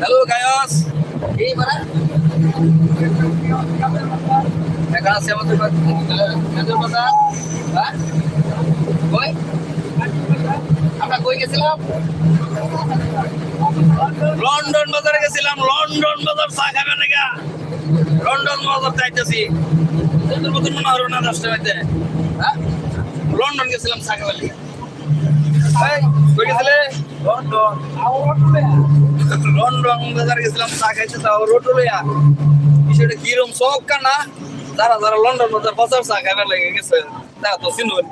Hello গায়স এখানে আছে আমাদের হ্যাঁ কই আমরা কই গেছিলাম? লন্ডন বাজারে গেছিলাম। লন্ডন বাজার চা খাবে নাকি লন্ডন বাজার চাইতেছি তোদের মতন মনে হলো না দশটা বাজে হ্যাঁ? লন্ডন গেছিলাম চা খাবার কই গেছিলে? লন্ডন বাজার গেছিলাম চা তাও রোটো লইয়া বিষয়টা কিরম সব কানা যারা যারা লন্ডন বাজার বাজার চা খাইবার লেগে গেছে তা তো চিনুন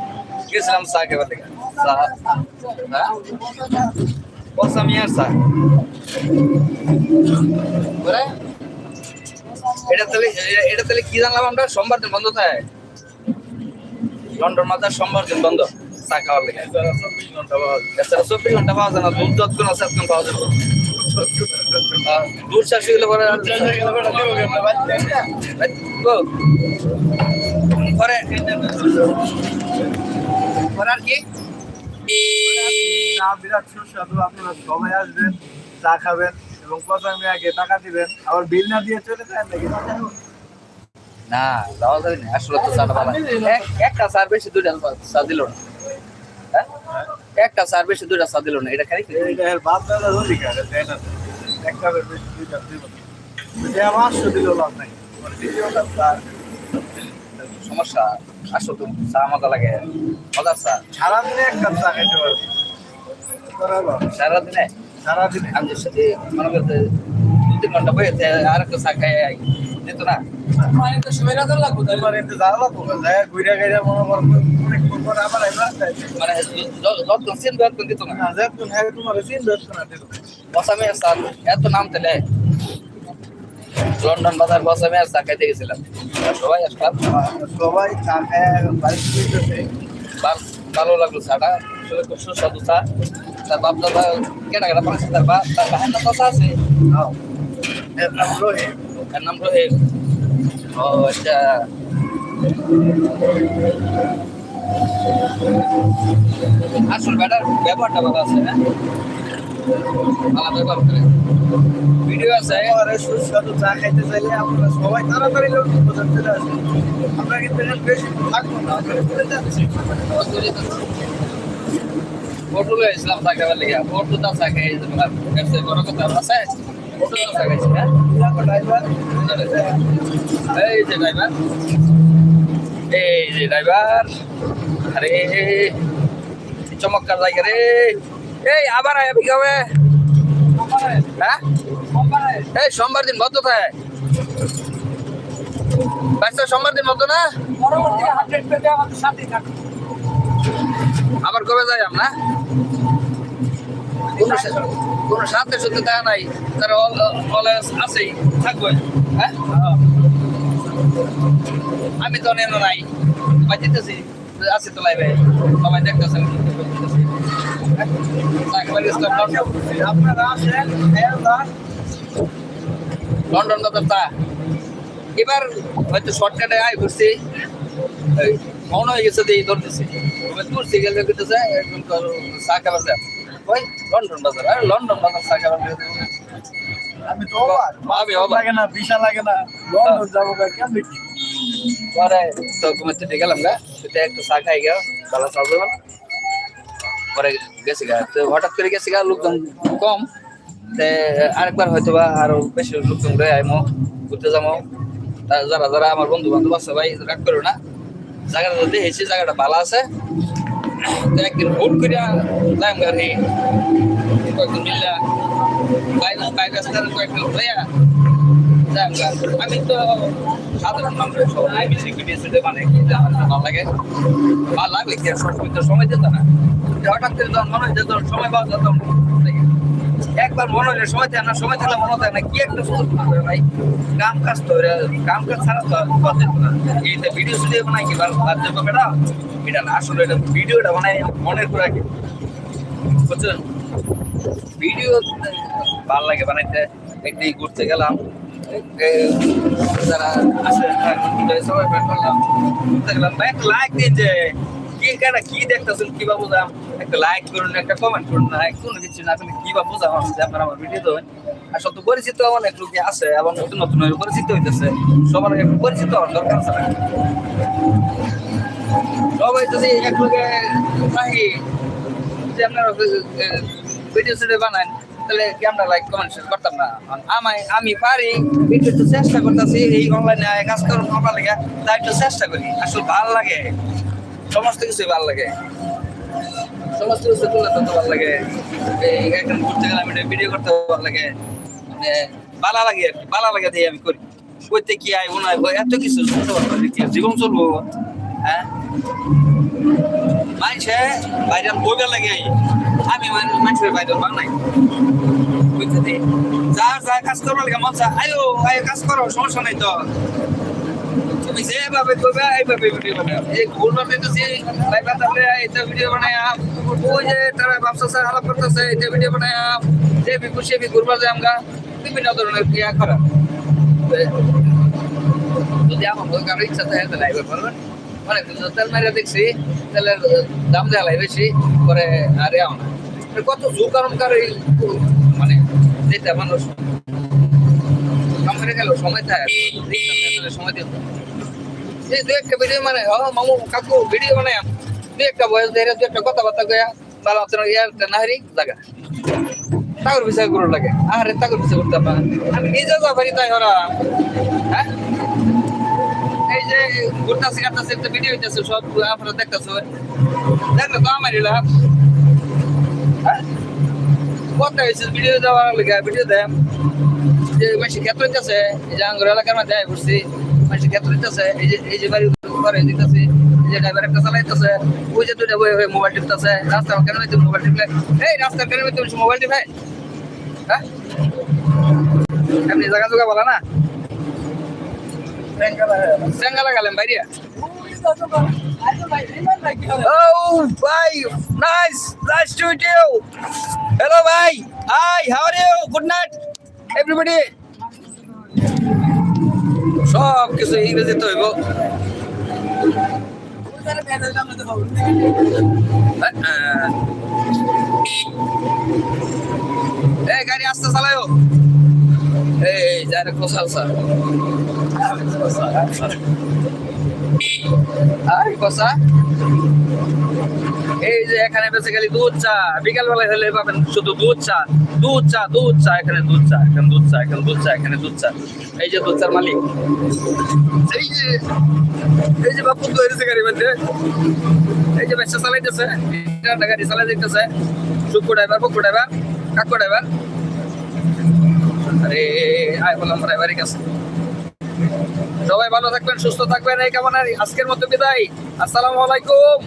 গেছিলাম চা খাইবার লেগে। চা হ্যাঁ? চা বলে? এটা তাহলে এটা তাহলে কি জানলাম আমরা? সোমবার দিন বন্ধ থাকে। লন্ডন মাজার সোমবার দিন বন্ধ চা খাওয়ার লেগে। চব্বিশ ঘণ্টা পাওয়া যায়। না দুধ যতক্ষণ আছে ততক্ষণ পাওয়া যাবে হয়ে কি? বিরাট সুস্বাদু আপনারা সবাই আসবেন চা খাবেন এবং প্রথমে আগে টাকা দিবেন। আবার বিল না দিয়ে চলে যায় নাকি? না যাওয়া যাবে না। আসলে তো চাটা ভালো। একটা চার বেশি দুইটা চা দিল না। হ্যাঁ? একটা চার বেশি দুইটা চা দিল না। এটা এর বাপ দাদার না? একটা বেশি দুইটা দিব যদি আমার আটশো দিলেও লাভ নাই। মানে দ্বিতীয়টা চা সমস্যা আসো তো চা মজা লাগে। মজার চা সারাদিনে এক কাপ চা খাইতে পারব। সারাদিনে? সারাদিনে। আমি সাথে মনে করতে দু তিন ঘণ্টা বইয়েছে আর একটা চা খাই দিত না? তোমার এতে যাওয়া লাগবো ঘুরে গেলে মনে করব। মানে য- যত চিন দিত না না হ্যাঁ তোমার চিন্তা হচ্ছে না বসামে চা এত নাম তেলে লন্ডন বাজার বসামে চা খাইতে গেছিলাম সবাই আসলাম সবাই চা খায় ভালো লাগল চাটা আসলে খুব সুস্বাদু চা তার বাপ দাদা কেটা কেটা পাঁচ তার বাপ তার ভাইয়ের নাম চা আছে এর নাম রহিম তার নাম রহিম ও আচ্ছা আসল ব্যাটার ব্যাপারটা ভালো আছে হ্যাঁ? ভালো ব্যবহার করে। ভিডিও আছে? সুস্বাদু চা খাইতে চাইলে আপনারা সবাই তাড়াতাড়ি লোক বাজার চলে আসেন। আমরা কিন্তু বেশি থাকব না চলে যাচ্ছি। ইসলাম করার কথা আছে তো চা খাইছি হ্যাঁ? এই যে ড্রাইভার। এই যে ড্রাইভার আরে, চমৎকার জায়গা রে এই, আবার আয় কবে হ্যাঁ? এই, সোমবার দিন বন্ধ থাকে। বাচ্চা সোমবার দিন বন্ধ না? আবার কবে যাই আমরা? কোন সাথে সাথে দেখা নাই। তারা অলওয়েজ আছেই থাকবে হ্যাঁ? আমি তো নেন নাই। বাঁচিতেছি আছে তো লাইভে। সবাই দেখতেছেন লন্ডন। বাজার এবার হয়তো শর্টকাটে আয় ঘুরছি এই মনে হয়ে গেছে দিয়ে ধরতেছি। ঘুরছি গেলে করতেছে চা খাবার ওই লন্ডন বাজার আরে লন্ডন বাজার চা খাবার আমি তো আমি লাগে না বিশা লাগে না লন্ডন যাব গা কি? পরে তো ঘুমাতে থেকে গেলাম গা সেটা একটু চা খাই গেল তালা চা দেবেন পরে গেছি গা তো হঠাৎ করে গেছি গা লোকজন কম। তে আরেকবার হয়তো বা আরও বেশি লোকজন রয়ে আইমো ঘুরতে যাব তা যারা যারা আমার বন্ধু বান্ধব আছে ভাই রাগ করো না। জায়গাটা যদি হেসি জায়গাটা ভালো আছে। তো একদিন ভোট করিয়া যাইম গাড়ি কয়েকদিন মিল্লা বাইরে রাস্তার কয়েকদিন হইয়া আমি তো সাধারণ মানুষ, সবাই বেশি ভিডিও মানে ভালো লাগে। ভালো লাগলে কি সবসময় তো সময় যেত না। হঠাৎ করে যখন মনে যে তোর সময় পাওয়া যেত একবার মনে হলে সময় থাকে না, সময় থাকলে মনে থাকে না কি একটা সুযোগ ভাই। কাম কাজ তো কাম কাজ ছাড়া তো বাদ যেত না। এইটা ভিডিও স্টুডিও বানাই কি বাদ যাব বেটা এটা না, আসলে এটা ভিডিওটা বানাই মনের করে রাখি বুঝছেন? ভিডিও ভালো লাগে বানাইতে একদিন ঘুরতে গেলাম লাইক দিন কি কেন কি দেখতেছেন, কি লাইক কমেন্ট করুন কি আপনারা আমার ভিডিও আসলে তো পরিচিত, অনেক লোকে আছে এবং নতুন নতুন পরিচিত হইতেছে। সবার একটু পরিচিত হওয়ার দরকার আছে সবাই যদি এক লোকে আপনারা ভিডিও সিডিও বানান তাহলে কি আমরা লাইক কমেন্ট শেয়ার করতাম না? আর আমি পারি একটু একটু চেষ্টা করতেছি এই অনলাইনে কাজ করুন আমার লাগে, তাই একটু চেষ্টা করি। আসলে ভালো লাগে। সমস্ত কিছুই ভালো লাগে। সমস্ত কিছু তুলে ধরতে ভালো লাগে। এই একদম ঘুরতে গেলে আমি ভিডিও করতে ভালো লাগে। মানে ভালো লাগে আর কি ভালো লাগে দিয়ে আমি করি। করতে কি আয় মনে হয় এত কিছু জীবন চলবো। হ্যাঁ? মানুষে বাইরে বইবার লাগে আমি মানুষ- মানুষের বাইরে বানাই বুঝতে দি যার যা কাজ করবার লাগে, মন চা। আয়ো আয়ো কাজ করো সমস্যা নাই তো। তুমি যেভাবে করবে এইভাবে ভিডিও বানাও। এই ঘুরবার দিতেছি লাইভে তাহলে এটা ভিডিও বানাই ওই যে তারা ব্যবসা স্যার আলাপ করতেছে এটা ভিডিও বানাই যে বিকু সে বি ঘুরবার যায় আমরা বিভিন্ন ধরনের ক্রিয়া করা। যদি আমার কারও ইচ্ছা থাকে, তাহলে লাইভে পারবেন অনেক তেল মারিয়া দেখছি তেলের দাম লাগে বেশি পরে আরে আমার কত ঝুঁকারণ কার এই মানে যেটা মানুষ। কামড়ে গেল সময় থাকে না, সময় দিত এই দু একটা ভিডিও মানে ও মামু কাকু ভিডিও মানে দু একটা বয়স ধরে দু একটা কথাবার্তা গয়া ভালো আপনার ইয়ার নাহারি লাগা। তাগর বিষয়গুলো লাগে। আরে তাগর বিষয় করতে আমি নিজে যা পারি তাই ওরা হ্যাঁ? যে ঘুরতাছি ভিডিও হইতেছে, সব আপনারা দেখলে তো আমারই হ্যাঁ? এলাকার মধ্যে ক্ষেত্র হইতেছে, এই যে এই যে বাড়ি এই যে ড্রাইভার একটা চালাইতেছে, ওই যে মোবাইল টিপতেছে। রাস্তা মোবাইল টিপলে? এই, রাস্তা কেন হইতে মোবাইল টিপে? হ্যাঁ? এমনি জায়গা জায়গা বলা না? সেঙ্গা লাগালেন বাইরিয়া Oh, bhai, nice, nice to meet you. Hello, bhai. Hi, how are you? Good night, everybody. সব কিছু ইংরেজিতে হইব গাড়ি আস্তে চালায়ও এই যারে কোসাল আর কষা এই যে এখানে বেসিক্যালি দুধ চা। বিকাল বেলায় হলে পাবেন শুধু দুধ চা। দুধ চা দুধ চা, এখানে দুধ চা, এখানে দুধ চা, এখানে দুধ চা, এখানে দুধ চা। এই যে দুধ চার মালিক। এই যে এই যে বাপু তো এসে গাড়ি মধ্যে। এই যে ব্যবসা চালাইতেছে। এটা গাড়ি চালাই দিতেছে শুক্র ড্রাইভার পক্ষ ড্রাইভার, কাকু ড্রাইভার। আরে আয় বললাম ড্রাইভারই কাছে সবাই ভালো থাকবেন, সুস্থ থাকবেন, এই কামনার আজকের মতো বিদায়। আসসালামু আলাইকুম।